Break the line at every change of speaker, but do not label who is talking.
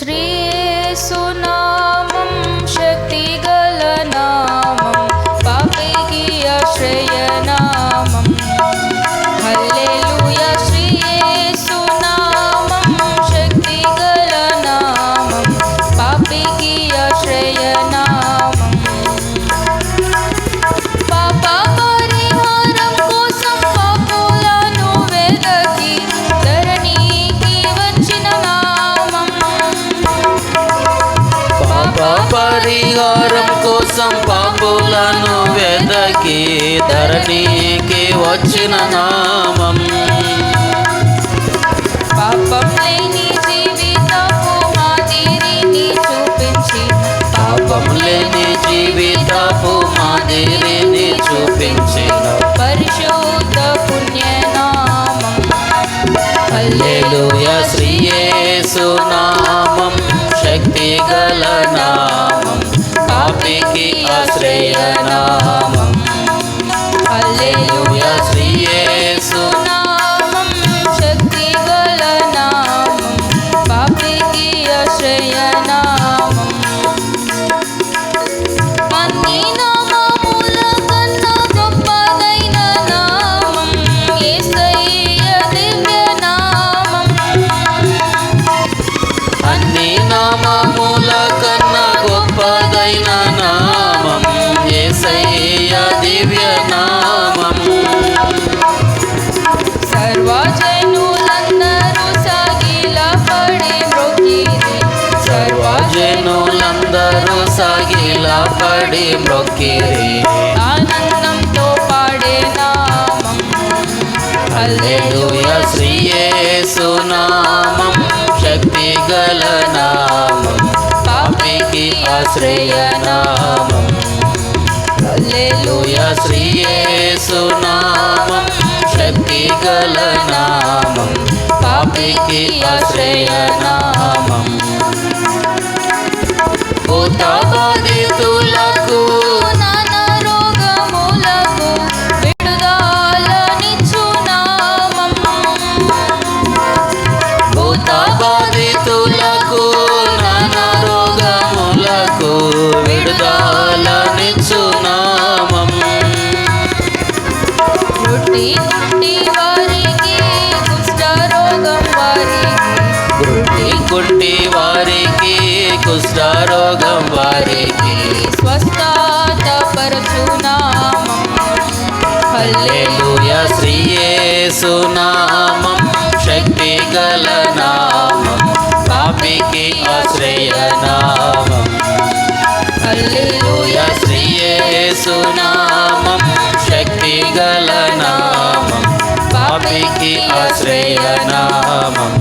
Shri ధరణికి వచ్చిన నామం.
పాపం
లేని జీవితపు మాదిరిని చూపించి
పాపం లేని జీవితపు మాదిరిని చూపించిన
పరిశుద్ధ పుణ్యనామం.
హల్లెలూయా శ్రీయేసు నామం. శక్తి గల నామం. పాపికి ఆశ్రయ నామం. హల్లెలూయా
పడి మ్రొక్కిరి ఆనందంతో పాడే నామం
హల్లెలూయా శ్రీయేసు నామం శక్తి గల నామం పాపికి ఆశ్రయ నామం హల్లెలూయా శ్రీయేసు నామం శక్తి గల నామం పాపికి ఆశ్రయ నామం భూత గుడ్డి వారికి కుష్ఠరోగం వారికి.
స్వస్థత పరచు నామం
హల్లెలూయా శ్రీయేసు నామం శక్తి గల నామం పాపికి ఆశ్రయ నామం హల్లెలూయా శ్రీయేసు నామం శక్తి గల నామం పాపికి ఆశ్రయ నామం